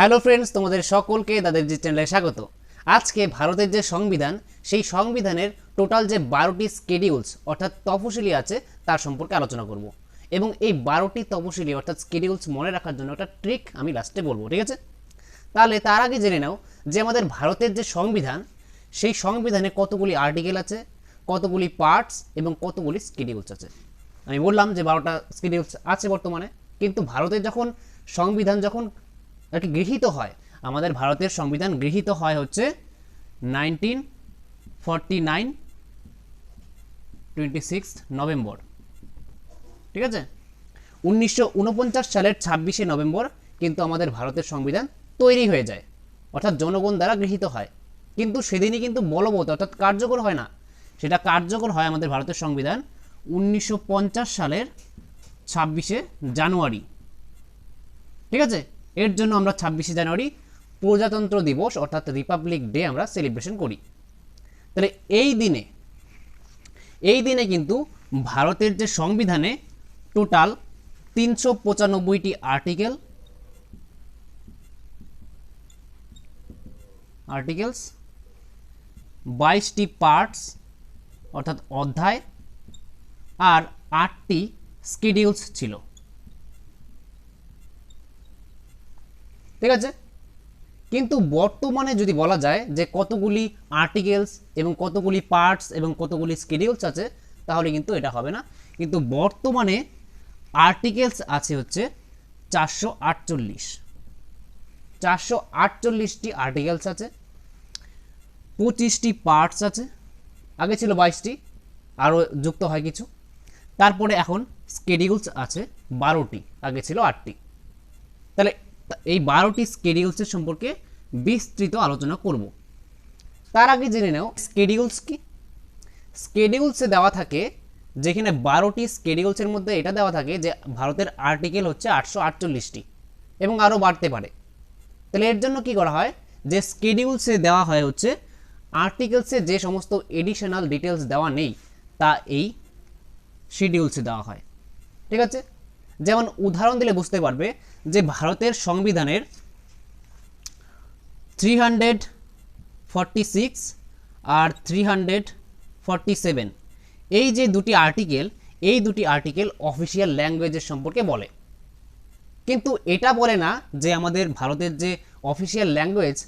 Hello friends, তোমাদের সকলকে তাদের যে চ্যানেলে স্বাগত। আজকে ভারতের যে সংবিধান, সেই সংবিধানের টোটাল যে বারোটি স্কেডিউলস অর্থাৎ তফসিলি আছে, তার সম্পর্কে আলোচনা করব। এবং এই বারোটি তফসিলি, অর্থাৎ স্কেডিউলস মনে রাখার জন্য একটা ট্রিক আমি লাস্টে বলব, ঠিক আছে? তাহলে তার আগে জেনে নাও যে আমাদের ভারতের যে সংবিধান, সেই সংবিধানে কতগুলি আর্টিকেল আছে, কতগুলি পার্টস এবং কতগুলি স্কেডিউলস আছে। আমি বললাম যে বারোটা স্কেডিউলস আছে বর্তমানে, কিন্তু ভারতের যখন সংবিধান যখন আর কি গৃহীত হয়। আমাদের ভারতের সংবিধান গৃহীত হয় হচ্ছে nineteen forty nine twenty six November ঠিক আছে? উনিশশো উনপঞ্চাশ সালের ছাব্বিশে নভেম্বর কিন্তু আমাদের ভারতের সংবিধান তৈরি হয়ে যায়। অর্থাৎ জনগণ দ্বারা গৃহীত হয়। কিন্তু সেদিনই কিন্তু বলবৎ অর্থাৎ কার্যকর হয় না। সেটা কার্যকর হয় আমাদের ভারতের সংবিধান উনিশশো পঞ্চাশ সালের ছাব্বিশে জানুয়ারি। ঠিক আছে? এর জন্য আমরা ছাব্বিশে জানুয়ারি প্রজাতন্ত্র দিবস, অর্থাৎ রিপাবলিক ডে আমরা সেলিব্রেশন করি। তাহলে এই দিনে এই দিনে কিন্তু ভারতের যে সংবিধানে টোটাল তিনশো পঁচানব্বইটি আর্টিকেল আর্টিকেলস বাইশটি পার্টস অর্থাৎ অধ্যায়, আর আটটি স্কেডিউলস ছিল। ঠিক আছে? কিন্তু বর্তমানে যদি বলা যায় যে কতগুলি আর্টিকেলস এবং কতগুলি পার্টস এবং কতগুলি স্কেডিউলস আছে, তাহলে কিন্তু এটা হবে না। কিন্তু বর্তমানে আর্টিকেলস আছে হচ্ছে চারশো আটচল্লিশ। চারশো আটচল্লিশটি আর্টিকেলস আছে, পঁচিশটি পার্টস আছে, আগে ছিল বাইশটি, আরও যুক্ত হয় কিছু। তারপরে এখন স্কেডিউলস আছে বারোটি, আগে ছিল আটটি। তাহলে এই বারোটি স্কেডিউলসের সম্পর্কে বিস্তৃত আলোচনা করব। তার আগে জেনে নাও স্কেডিউলস কি? স্কেডিউলসে দেওয়া থাকে, যেখানে বারোটি স্কেডিউলসের মধ্যে এটা দেওয়া থাকে যে ভারতের আর্টিকেল হচ্ছে আটশো আটচল্লিশটি এবং আরও বাড়তে পারে। তাহলে এর জন্য কি করা হয়? যে স্কেডিউলসে দেওয়া হয় হচ্ছে আর্টিকেলসে যে সমস্ত এডিশনাল ডিটেলস দেওয়া নেই, তা এই শিডিউলসে দেওয়া হয়। ঠিক আছে? যেমন উদাহরণ দিলে বুঝতে পারবে যে ভারতের সংবিধানের থ্রি হান্ড্রেড ফর্টি সিক্স আর থ্রি হান্ড্রেড ফর্টি সেভেন এই যে দুটি আর্টিকেল এই দুটি আর্টিকেল অফিসিয়াল ল্যাঙ্গুয়েজের সম্পর্কে বলে। কিন্তু এটা বলে না যে আমাদের ভারতের যে অফিসিয়াল ল্যাঙ্গুয়েজ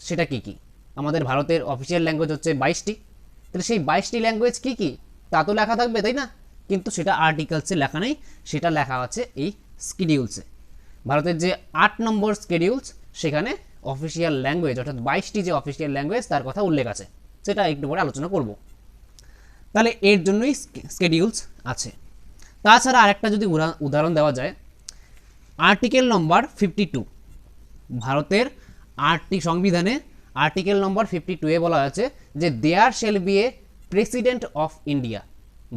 সেটা কি কি? আমাদের ভারতের অফিসিয়াল ল্যাঙ্গুয়েজ হচ্ছে বাইশটি। তাহলে সেই বাইশটি ল্যাঙ্গুয়েজ কি কি? তা তো লেখা থাকবে, তাই না? কিন্তু সেটা আর্টিকেলসে লেখা নেই। সেটা লেখা আছে এই স্কেডিউলসে। ভারতের যে আট নম্বর স্কেডিউলস, সেখানে অফিসিয়াল ল্যাঙ্গুয়েজ অর্থাৎ বাইশটি যে অফিসিয়াল ল্যাঙ্গুয়েজ তার কথা উল্লেখ আছে। সেটা একটু পরে আলোচনা করব। তাহলে এর জন্যই স্কেডিউলস আছে। তাছাড়া আরেকটা যদি উদাহ- উদাহরণ দেওয়া যায় আর্টিকেল নম্বর ফিফটি টু ভারতের আটটি সংবিধানে আর্টিকেল নম্বর ফিফটি টুয়ে বলা আছে যে there shall be a president of India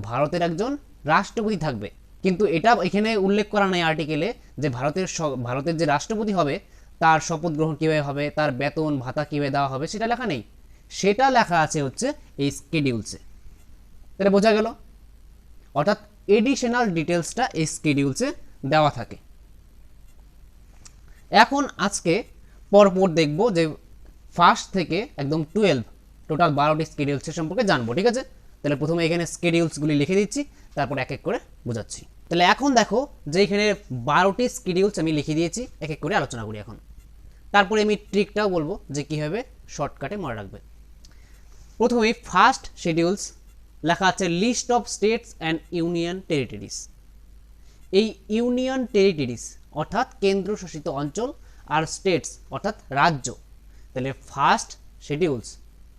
ভারতের একজন রাষ্ট্রপতি থাকবে। কিন্তু এটা এখানে উল্লেখ করা নাই আর্টিকেলে যে ভারতের ভারতের যে রাষ্ট্রপতি হবে, তার শপথ গ্রহণ কীভাবে হবে, তার বেতন, ভাতা কীভাবে দেওয়া হবে, সেটা লেখা নেই। সেটা লেখা আছে হচ্ছে এই স্কেডিউলসে তাহলে বোঝা গেল? অর্থাৎ এডিশনাল ডিটেলসটা এই স্কেডিউলসে দেওয়া থাকে। এখন আজকে পরপর দেখব যে ফার্স্ট থেকে একদম টুয়েলভ টোটাল বারোটি স্কেডিউলসের সম্পর্কে জানব, ঠিক আছে? তাহলে প্রথমে এখানে স্কেডিউলসগুলি লিখে দিচ্ছি, তারপর এক এক করে বোঝাচ্ছি। তাহলে এখন দেখো যে এখানে বারোটি স্কেডিউলস আমি লিখে দিয়েছি, এক এক করে আলোচনা করি এখন। তারপরে আমি ট্রিকটাও বলব যে কীভাবে শর্টকাটে মনে রাখবে। প্রথমে ফার্স্ট শিডিউলস লেখা আছে list of states and union territories এই ইউনিয়ন টেরিটরিজ অর্থাৎ কেন্দ্রশাসিত অঞ্চল আর স্টেটস অর্থাৎ রাজ্য। তাহলে ফার্স্ট শিডিউলস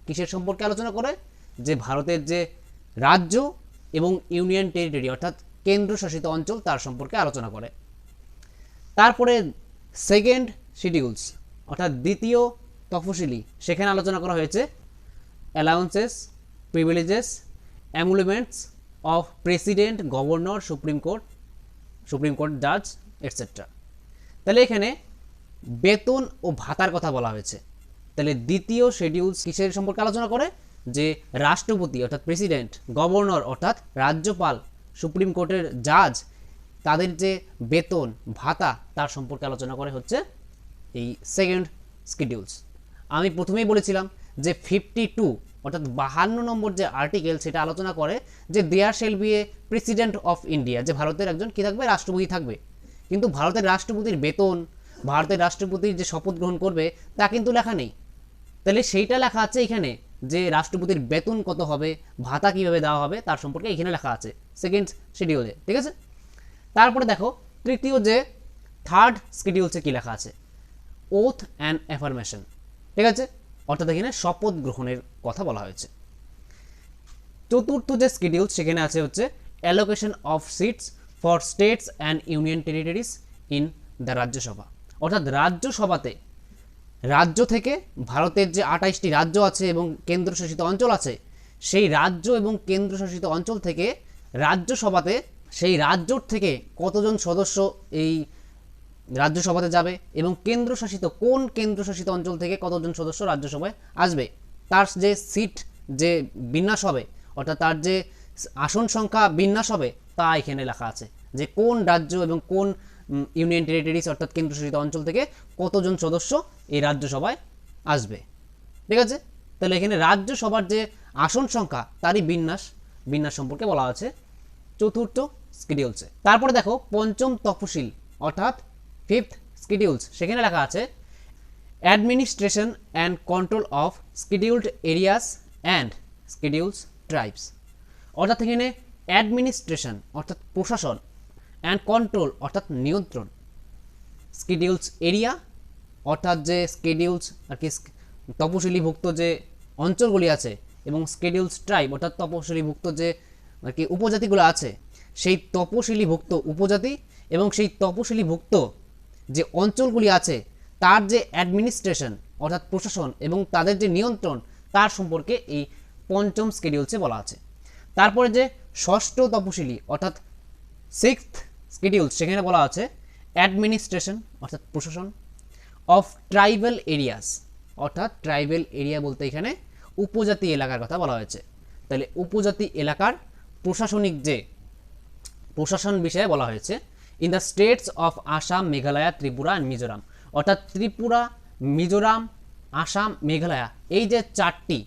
কিসের সম্পর্কে আলোচনা করে যে ভারতের যে রাজ্য এবং ইউনিয়ন টেরিটরি, অর্থাৎ কেন্দ্রশাসিত অঞ্চল তার সম্পর্কে আলোচনা করে। তারপরে সেকেন্ড শিডিউলস, অর্থাৎ দ্বিতীয় তফসিলি, সেখানে আলোচনা করা হয়েছে allowances privileges emoluments of president governor supreme court supreme court জাজ এটসেট্রা তাহলে এখানে বেতন ও ভাতার কথা বলা হয়েছে। তাহলে দ্বিতীয় শিডিউল কিসের সম্পর্কে আলোচনা করে? যে রাষ্ট্রপতি অর্থাৎ প্রেসিডেন্ট, গভর্নর অর্থাৎ রাজ্যপাল, সুপ্রিম কোর্টের জাজ, তাদের যে বেতন, ভাতা, তার সম্পর্কে আলোচনা করে হচ্ছে এই সেকেন্ড স্কিডিউলস আমি প্রথমেই বলেছিলাম যে ফিফটি টু অর্থাৎ বাহান্ন নম্বর যে আর্টিকেল সেটা আলোচনা করে যে there shall be a president of India যে ভারতের একজন কী থাকবে? রাষ্ট্রপতি থাকবে। কিন্তু ভারতের রাষ্ট্রপতির বেতন, ভারতের রাষ্ট্রপতির যে শপথ গ্রহণ করবে, তা কিন্তু লেখা নেই। তাহলে সেইটা লেখা আছে এখানে। যে রাষ্ট্রপতির বেতন কত হবে, ভাতা কীভাবে দেওয়া হবে, তার সম্পর্কে এখানে লেখা আছে। সেকেন্ড শিডিউলে ঠিক আছে? তারপরে দেখো, তৃতীয় যে থার্ড শিডিউলসে কি লেখা আছে? ওথ অ্যান্ড অ্যাফার্মেশন ঠিক আছে? অর্থাৎ এখানে শপথ গ্রহণের কথা বলা হয়েছে। চতুর্থ যে শিডিউল সেখানে আছে হচ্ছে allocation of seats for states and union territories in the Rajya Sabha অর্থাৎ রাজ্যসভাতে রাজ্য থেকে ভারতের যে আঠাইশটি রাজ্য আছে এবং কেন্দ্রশাসিত অঞ্চল আছে, সেই রাজ্য এবং কেন্দ্রশাসিত অঞ্চল থেকে রাজ্যসভাতে, সেই রাজ্যর থেকে কতজন সদস্য এই রাজ্যসভাতে যাবে এবং কেন্দ্রশাসিত, কোন কেন্দ্রশাসিত অঞ্চল থেকে কতজন সদস্য রাজ্যসভায় আসবে? তার যে সিট যে বিন্যাস হবে, অর্থাৎ তার যে আসন সংখ্যা বিন্যাস হবে, তা এখানে লেখা আছে যে কোন রাজ্য এবং কোন ইউনিয়ন টেরিটরিজ অর্থাৎ কেন্দ্রশাসিত অঞ্চল থেকে কতজন সদস্য এই রাজ্যসভায় আসবে। ঠিক আছে? তাহলে এখানে রাজ্যসভার যে আসন সংখ্যা, তারই বিন্যাস বিন্যাস সম্পর্কে বলা আছে। চতুর্থ স্কিডিউলসে তারপরে দেখো, পঞ্চম তফসিল, অর্থাৎ ফিফথ স্কিডিউলস সেখানে লেখা আছে administration and control of scheduled areas and schedules tribes অর্থাৎ এখানে অ্যাডমিনিস্ট্রেশন অর্থাৎ প্রশাসন অ্যান্ড কন্ট্রোল অর্থাৎ নিয়ন্ত্রণ। স্কিডিউলস এরিয়া অর্থাৎ যে স্কেডিউলস আর কি তপশিলিভুক্ত যে অঞ্চলগুলি আছে এবং স্কেডিউলস ট্রাইব অর্থাৎ তপশিলিভুক্ত যে আর কি উপজাতিগুলো আছে, সেই তপশিলিভুক্ত উপজাতি এবং সেই তপশিলিভুক্ত যে অঞ্চলগুলি আছে, তার যে অ্যাডমিনিস্ট্রেশন অর্থাৎ প্রশাসন এবং তাদের যে নিয়ন্ত্রণ, তার সম্পর্কে এই পঞ্চম স্কেডিউলসে বলা আছে। তারপরে যে ষষ্ঠ তপশিলি অর্থাৎ সিক্সথ স্কেডিউল সেখানে বলা আছে অ্যাডমিনিস্ট্রেশন অর্থাৎ প্রশাসন অফ ট্রাইবাল এরিয়াস অর্থাৎ ট্রাইবাল এরিয়া বলতে এখানে উপজাতি এলাকার কথা বলা হয়েছে। তাহলে উপজাতি এলাকার প্রশাসনিক যে প্রশাসন বিষয়ে বলা হয়েছে in the states of Assam Meghalaya Tripura and Mizoram অর্থাৎ ত্রিপুরা, মিজোরাম, আসাম, মেঘালয়া, এই যে চারটি,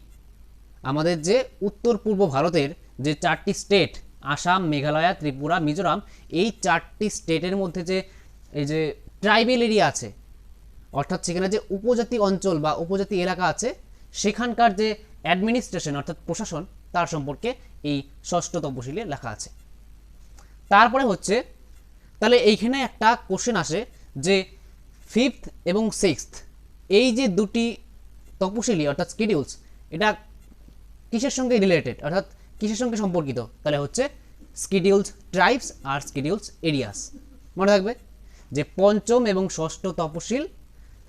আমাদের যে উত্তর পূর্ব ভারতের যে চারটি স্টেট আসাম, মেঘালয়া, ত্রিপুরা, মিজোরাম, এই চারটি স্টেটের মধ্যে যে, এই যে ট্রাইবেল এরিয়া আছে অর্থাৎ সেখানে যে উপজাতি অঞ্চল বা উপজাতি এলাকা আছে, সেখানকার যে অ্যাডমিনিস্ট্রেশন অর্থাৎ প্রশাসন, তার সম্পর্কে এই ষষ্ঠ তপশিলে লেখা আছে। তারপরে হচ্ছে, তাহলে এইখানে একটা কোশ্চেন আসে যে ফিফথ এবং সিক্সথ এই যে দুটি তপশিলি অর্থাৎ স্কিডিউলস এটা কিসের সঙ্গে রিলেটেড অর্থাৎ কিসের সঙ্গে সম্পর্কিত? তাহলে হচ্ছে স্কিডিউলস ট্রাইবস আর স্কিডিউলস এরিয়াস মনে থাকবে যে পঞ্চম এবং ষষ্ঠ তপশিল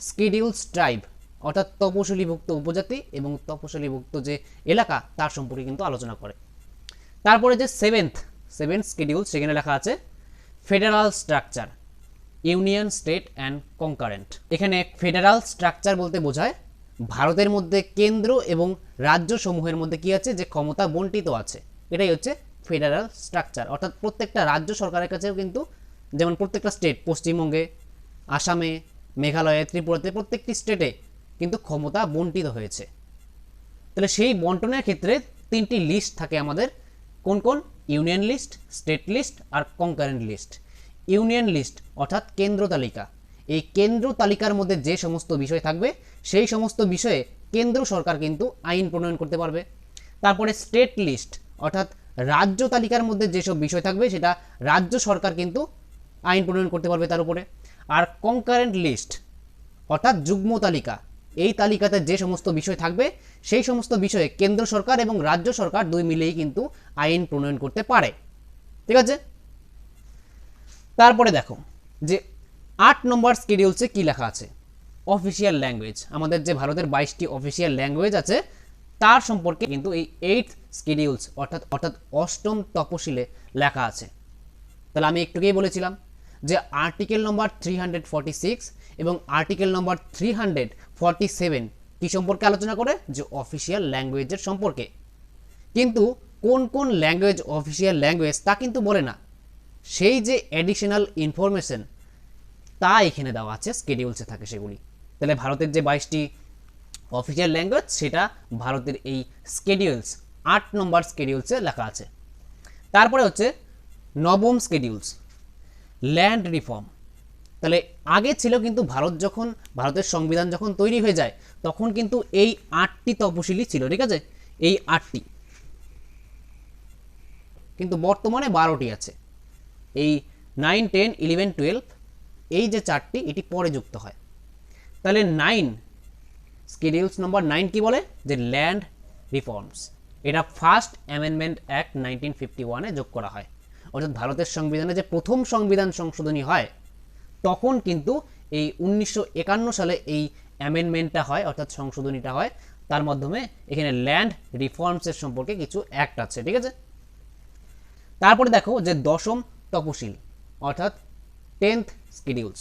স্কিডিউলস ট্রাইব অর্থাৎ তপশিলিভুক্ত উপজাতি এবং তপশিলিভুক্ত যে এলাকা, তার সম্পর্কে কিন্তু আলোচনা করে। তারপরে যে সেভেন্থ সেভেন্থ স্কিডিউল সেখানে লেখা আছে federal structure union state and concurrent এখানে ফেডারাল স্ট্রাকচার বলতে বোঝায়, ভারতের মধ্যে কেন্দ্র এবং রাজ্য সমূহের মধ্যে কি আছে, যে ক্ষমতা বন্টিত আছে। এটাই হচ্ছে ফেডারাল স্ট্রাকচার অর্থাৎ প্রত্যেকটা রাজ্য সরকারের কাছেও কিন্তু, যেমন প্রত্যেকটা স্টেট পশ্চিমবঙ্গে, আসামে মেঘালয়ে, ত্রিপুরাতে, প্রত্যেকটি স্টেটে কিন্তু ক্ষমতা বন্টিত হয়েছে। তাহলে সেই বন্টনের ক্ষেত্রে তিনটি লিস্ট থাকে আমাদের। কোন কোন? ইউনিয়ন লিস্ট স্টেট লিস্ট আর কনকারেন্ট লিস্ট ইউনিয়ন লিস্ট অর্থাৎ কেন্দ্র তালিকা। এই কেন্দ্র তালিকার মধ্যে যে সমস্ত বিষয় থাকবে, সেই সমস্ত বিষয়ে কেন্দ্র সরকার কিন্তু আইন প্রণয়ন করতে পারবে। তারপরে স্টেট লিস্ট অর্থাৎ রাজ্য তালিকার মধ্যে যেসব বিষয় থাকবে, সেটা রাজ্য সরকার কিন্তু আইন প্রণয়ন করতে পারবে তার উপরে। আর কনকারেন্ট লিস্ট অর্থাৎ যুগ্ম তালিকা, এই তালিকাতে যে সমস্ত বিষয় থাকবে, সেই সমস্ত বিষয়ে কেন্দ্র সরকার এবং রাজ্য সরকার দুই মিলেই কিন্তু আইন প্রণয়ন করতে পারে। ঠিক আছে? তারপরে দেখো যে আট নম্বর স্কিডিউলসে কি লেখা আছে? অফিসিয়াল ল্যাঙ্গুয়েজ আমাদের যে ভারতের বাইশটি অফিসিয়াল ল্যাঙ্গুয়েজ আছে, তার সম্পর্কে কিন্তু এই এইট স্কিডিউলস অর্থাৎ অর্থাৎ অষ্টম তপশিলে লেখা আছে। তাহলে আমি একটুকেই বলেছিলাম। যে article number three hundred six এবং article number three hundred seven কী সম্পর্কে আলোচনা করে? যে অফিসিয়াল ল্যাঙ্গুয়েজের সম্পর্কে। কিন্তু কোন কোন ল্যাঙ্গুয়েজ অফিসিয়াল ল্যাঙ্গুয়েজ তা কিন্তু বলে না। সেই যে অ্যাডিশনাল ইনফরমেশন তা এখানে দেওয়া আছে স্কেডিউলসে থাকে সেগুলি। তাহলে ভারতের যে বাইশটি অফিসিয়াল ল্যাঙ্গুয়েজ সেটা ভারতের এই স্কেডিউলস আট নম্বর স্কেডিউলসে লেখা আছে। তারপরে হচ্ছে নবম স্কেডিউলস ল্যান্ড রিফর্ম তাহলে আগে ছিল কিন্তু ভারত যখন, ভারতের সংবিধান যখন তৈরি হয়ে যায়, তখন কিন্তু এই আটটি তপশিলি ছিল, ঠিক আছে? এই আটটি। কিন্তু বর্তমানে বারোটি আছে। এই নাইন টেন ইলেভেন টুয়েলভ এই যে চারটি, এটি পরে যুক্ত হয়। তাহলে নাইন স্কেডিউলস নম্বর নাইন কি বলে? যে ল্যান্ড রিফর্মস এটা first amendment act nineteen fifty ওয়ানে যোগ করা হয়। অর্থাৎ ভারতের সংবিধানে যে প্রথম সংবিধান সংশোধনী হয়, তখন কিন্তু এই উনিশশো একান্ন সালে এই অ্যামেন্ডমেন্টটা হয়, অর্থাৎ সংশোধনীটা হয়। তার মাধ্যমে এখানে ল্যান্ড রিফর্মসের সম্পর্কে কিছু অ্যাক্ট আছে, ঠিক আছে? তারপরে দেখো যে দশম তপশিল, অর্থাৎ টেন্থ স্কিডিউলস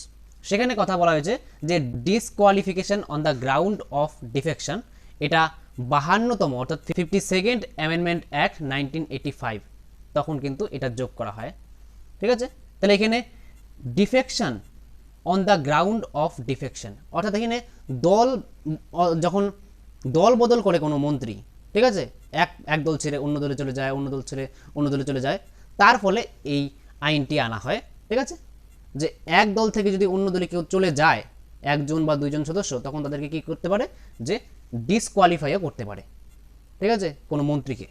সেখানে কথা বলা হয়েছে যে disqualification on the ground of defection এটা বাহান্নতম, অর্থাৎ fifty second amendment act nineteen eighty five তখন কিন্তু এটা যোগ করা হয়। ঠিক আছে? তাহলে এখানে defection on the ground of defection অর্থাৎ এখানে দল, যখন দল বদল করে কোনো মন্ত্রী, ঠিক আছে? এক এক দল ছেড়ে অন্য দলে চলে যায়, অন্য দল ছেড়ে অন্য দলে চলে যায়, তার ফলে এই আইনটি আনা হয়, ঠিক আছে? যে এক দল থেকে যদি অন্য দলে কেউ চলে যায়, একজন বা দুইজন সদস্য, তখন তাদেরকে কি করতে পারে? যে ডিসকোয়ালিফাইও করতে পারে, ঠিক আছে? কোনো মন্ত্রীকে।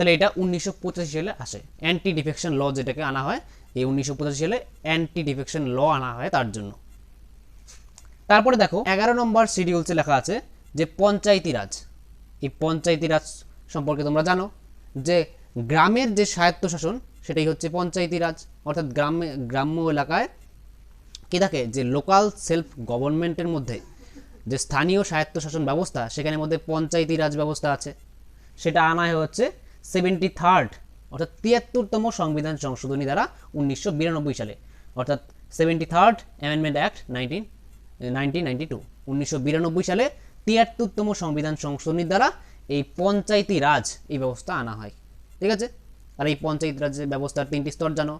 তাহলে এটা উনিশশো পঁচাশি সালে আসে। অ্যান্টি ডিফেকশন ল যেটাকে আনা হয়, এই উনিশশো পঁচাশি সালে অ্যান্টি ডিফেকশন ল আনা হয় তার জন্য। তারপরে দেখো, এগারো নম্বর শিডিউলসে লেখা আছে যে পঞ্চায়েতি রাজ। এই পঞ্চায়েতি রাজ সম্পর্কে তোমরা জানো যে গ্রামের যে স্বায়ত্তশাসন, সেটাই হচ্ছে পঞ্চায়েতি রাজ। অর্থাৎ গ্রামে, গ্রাম্য এলাকায় কি থাকে? যে লোকাল সেলফ গভর্নমেন্টের মধ্যে যে স্থানীয় স্বায়ত্তশাসন ব্যবস্থা, সেখানের মধ্যে পঞ্চায়েতি রাজ ব্যবস্থা আছে। সেটা আনায় হচ্ছে সেভেন্টি থার্ড অর্থাৎ তিয়াত্তরতম সংবিধান সংশোধনী দ্বারা উনিশশো বিরানব্বই সালে, অর্থাৎ seventy third amendment act nineteen nineteen ninety two উনিশশো বিরানব্বই সালে তিয়াত্তরতম সংবিধান সংশোধনীর দ্বারা এই পঞ্চায়েতি রাজ এই ব্যবস্থা আনা হয়। ঠিক আছে? আর এই পঞ্চায়েত রাজের ব্যবস্থার তিনটি স্তর জানো।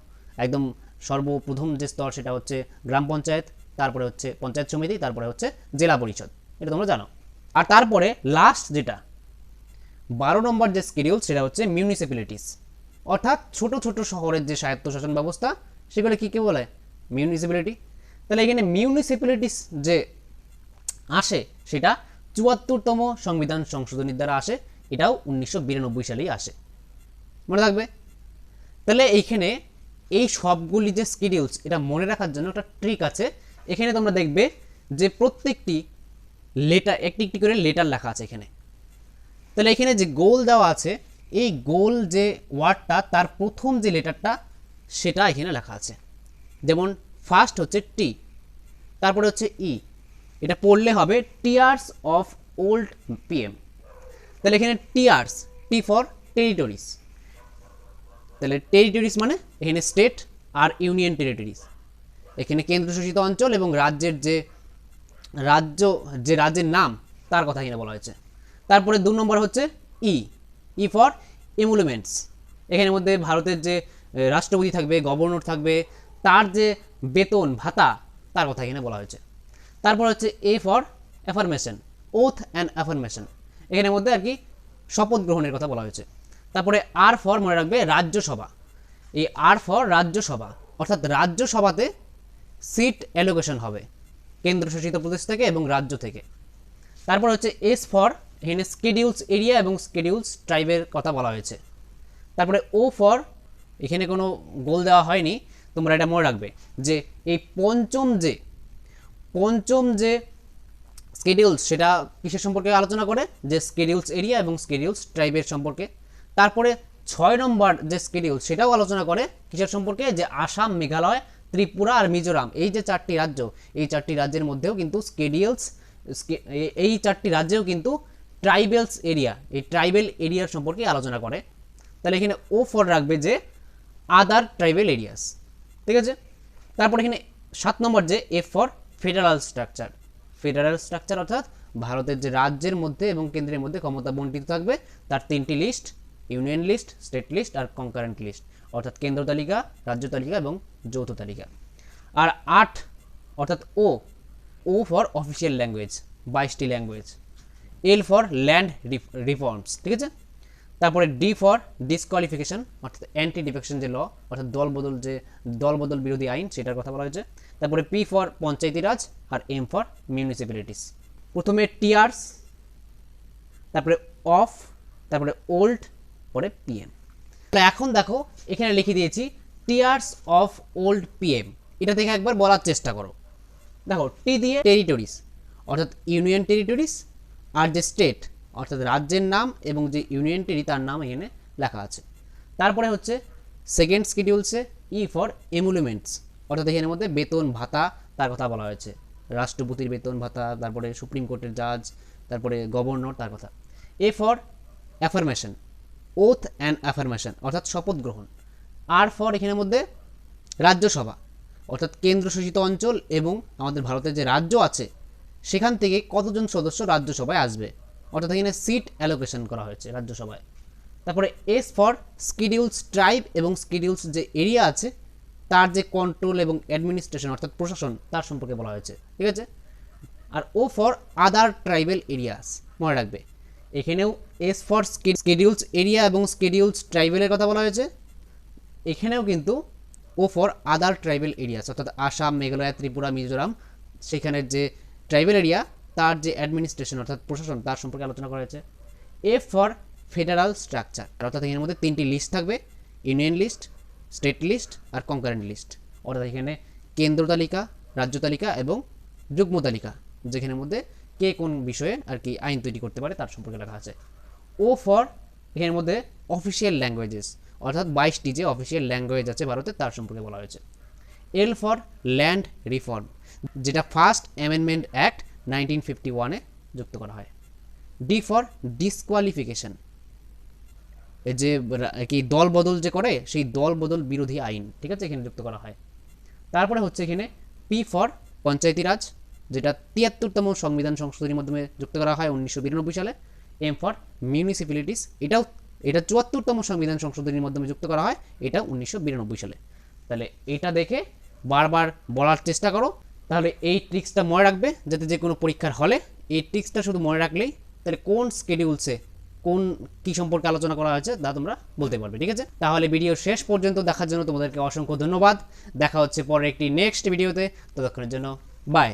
একদম সর্বপ্রথম যে স্তর সেটা হচ্ছে গ্রাম পঞ্চায়েত, তারপরে হচ্ছে পঞ্চায়েত সমিতি, তারপরে হচ্ছে জেলা পরিষদ। এটা তোমরা জানো। আর তারপরে লাস্ট যেটা বারো নম্বর যে স্কেডিউল সেটা হচ্ছে মিউনিসিপ্যালিটিস অর্থাৎ ছোট ছোট শহরের যে স্বায়ত্তশাসন ব্যবস্থা, সেগুলো কী কী বলে? মিউনিসিপ্যালিটি তাহলে এখানে মিউনিসিপ্যালিটিস যে আসে, সেটা চুয়াত্তরতম সংবিধান সংশোধনীর দ্বারা আসে, এটাও উনিশশো বিরানব্বই সালেই আসে। মনে থাকবে? তাহলে এইখানে এই সবগুলি যে স্কিডিউলস এটা মনে রাখার জন্য একটা ট্রিক আছে। এখানে তোমরা দেখবে যে প্রত্যেকটি লেটার একটি একটি করে লেটার লেখা আছে এখানে। তাহলে এখানে যে গোল দেওয়া আছে, এই গোল যে ওয়ার্ডটা, তার প্রথম যে লেটারটা, সেটা এখানে লেখা আছে। যেমন ফার্স্ট হচ্ছে টি তারপরে হচ্ছে ই এটা পড়লে হবে টিয়ার্স অফ ওল্ড পিএম তাহলে এখানে টিয়ার্স টি ফর টেরিটরিস তাহলে টেরিটরিস মানে এখানে স্টেট আর ইউনিয়ন টেরিটরিস এখানে কেন্দ্রশাসিত অঞ্চল এবং রাজ্যের যে, রাজ্য, যে রাজ্যের নাম, তার কথা এখানে বলা হয়েছে। তারপরে দু নম্বর হচ্ছে ই ই ফর এমুলমেন্টস এখানের মধ্যে ভারতের যে রাষ্ট্রপতি থাকবে গভর্নর থাকবে, তার যে বেতন, ভাতা, তার কথা এখানে বলা হয়েছে। তারপর হচ্ছে A for affirmation oath and affirmation এখানের মধ্যে আর কি শপথ গ্রহণের কথা বলা হয়েছে। তারপরে আর ফর মনে রাখবে রাজ্যসভা। এই আর ফর রাজ্যসভা, অর্থাৎ রাজ্যসভাতে সিট অ্যালোকেশন হবে। কেন্দ্রশাসিত প্রদেশ থেকে এবং রাজ্য থেকে। তারপর হচ্ছে এস ফর এখানে স্কেডিউলস এরিয়া এবং স্কেডিউলস ট্রাইবের কথা বলা হয়েছে। তারপরে ও ফর এখানে কোনো গোল দেওয়া হয়নি, তোমরা এটা মনে রাখবে যে এই পঞ্চম যে পঞ্চম যে স্কেডিউলস সেটা কিসের সম্পর্কে আলোচনা করে? যে স্কেডিউলস এরিয়া এবং স্কেডিউলস ট্রাইবের সম্পর্কে। তারপরে ছয় নম্বর যে স্কেডিউল সেটাও আলোচনা করে কিসের সম্পর্কে? যে আসাম, মেঘালয়, ত্রিপুরা আর মিজোরাম, এই যে চারটি রাজ্য, এই চারটি রাজ্যের মধ্যেও কিন্তু স্কেডিউলস এই চারটি রাজ্যেও কিন্তু ট্রাইবেলস এরিয়া, এই ট্রাইবেল এরিয়ার সম্পর্কে আলোচনা করে। তাহলে এখানে ও ফর রাখবে যে আদার ট্রাইবেল এরিয়াস ঠিক আছে? তারপর এখানে সাত নম্বর যে F for federal structure federal structure অর্থাৎ ভারতের যে রাজ্যের মধ্যে এবং কেন্দ্রের মধ্যে ক্ষমতা বন্টিত থাকবে, তার তিনটি list union list state list আর কনকারেন্ট লিস্ট অর্থাৎ কেন্দ্র তালিকা, রাজ্য তালিকা এবং যৌথ তালিকা। আর আট, অর্থাৎ O O for official language বাইশটি language L for land reforms ঠিক আছে? তারপরে ডি ফর ডিসকোয়ালিফিকেশন অর্থাৎ অ্যান্টি ডিফেকশন যে ল অর্থাৎ দলবদল যে দলবদল বিরোধী আইন, সেটার কথা বলা হয়েছে। তারপরে পি ফর পঞ্চায়েতি রাজ আর এম ফর মিউনিসিপ্যালিটিস প্রথমে টিয়ার্স তারপরে অফ তারপরে ওল্ড পরে পিএম তাহলে এখন দেখো, এখানে লিখে দিয়েছি টিয়ার্স অফ ওল্ড পিএম এটা দেখে একবার বলার চেষ্টা করো। দেখো টি দিয়ে টেরিটরিস অর্থাৎ ইউনিয়ন টেরিটরিস আর যে স্টেট, অর্থাৎ রাজ্যের নাম এবং যে ইউনিয়ন টেরি তার নাম এখানে লেখা আছে। তারপরে হচ্ছে সেকেন্ড শিডিউলসে ই ফর এমুলুমেন্টস অর্থাৎ এখানের মধ্যে বেতন ভাতা, তার কথা বলা হয়েছে। রাষ্ট্রপতির বেতন ভাতা, তারপরে সুপ্রিম কোর্টের জাজ তারপরে গভর্নর তার কথা। A for affirmation oath and affirmation অর্থাৎ শপথ গ্রহণ। আর ফর এখানের মধ্যে রাজ্যসভা, অর্থাৎ কেন্দ্রশাসিত অঞ্চল এবং আমাদের ভারতের যে রাজ্য আছে সেখান থেকে কতজন সদস্য রাজ্যসভায় আসবে? অর্থাৎ এখানে সিট অ্যালোকেশন করা হয়েছে রাজ্যসভায়। তারপরে এস ফর স্কিডিউলস ট্রাইব এবং স্কিডিউলস যে এরিয়া আছে, তার যে কন্ট্রোল এবং অ্যাডমিনিস্ট্রেশন অর্থাৎ প্রশাসন, তার সম্পর্কে বলা হয়েছে। ঠিক আছে? আর O for other tribal areas মনে রাখবে। এখানেও এস ফর স্কেডিউলস এরিয়া এবং স্কেডিউলস ট্রাইবেলের কথা বলা হয়েছে। এখানেও কিন্তু O for other tribal areas অর্থাৎ আসাম, মেঘালয়, ত্রিপুরা, মিজোরাম, সেখানের যে ট্রাইবেল এরিয়া, তার যে অ্যাডমিনিস্ট্রেশন অর্থাৎ প্রশাসন, তার সম্পর্কে আলোচনা করা হয়েছে। এফ ফর ফেডারাল স্ট্রাকচার অর্থাৎ এখানের মধ্যে তিনটি লিস্ট থাকবে। ইউনিয়ন লিস্ট স্টেট লিস্ট আর কনকারেন্ট লিস্ট অর্থাৎ এখানে কেন্দ্র তালিকা, রাজ্য তালিকা এবং যুগ্ম তালিকা, যেখানের মধ্যে কে কোন বিষয়ে আর কি আইন তৈরি করতে পারে তার সম্পর্কে লেখা আছে। ও ফর এখানের মধ্যে অফিসিয়াল ল্যাঙ্গুয়েজেস অর্থাৎ বাইশটি যে অফিসিয়াল ল্যাঙ্গুয়েজ আছে ভারতে তার সম্পর্কে বলা হয়েছে। এল ফর ল্যান্ড রিফর্ম যেটা first amendment act nineteen fifty ওয়ানে যুক্ত করা হয়। ডি ফর ডিসকোয়ালিফিকেশন যে কি দল বদল যে করে, সেই দল বদল বিরোধী আইন, ঠিক আছে, এখানে যুক্ত করা হয়। তারপরে হচ্ছে এখানে পি ফর পঞ্চায়েতি রাজ যেটা তিয়াত্তরতম সংবিধান সংশোধনীর মাধ্যমে যুক্ত করা হয় উনিশশো বিরানব্বই সালে। এম ফর মিউনিসিপ্যালিটিস এটাও, এটা চুয়াত্তরতম সংবিধান সংশোধনীর মাধ্যমে যুক্ত করা হয়, এটা উনিশশো বিরানব্বই সালে। তাহলে এটা দেখে বারবার বলার চেষ্টা করো তাহলে এই ট্রিক্সটা মনে রাখবে যাতে যে কোনো পরীক্ষার হলে এই ট্রিক্সটা শুধু মনে রাখলেই তাহলে কোন স্কেডিউলসে কোন কি সম্পর্কে আলোচনা করা হয়েছে তা তোমরা বলতে পারবে, ঠিক আছে? তাহলে ভিডিও শেষ পর্যন্ত দেখার জন্য তোমাদেরকে অসংখ্য ধন্যবাদ। দেখা হচ্ছে পরে একটি নেক্সট ভিডিওতে ততক্ষণের জন্য বাই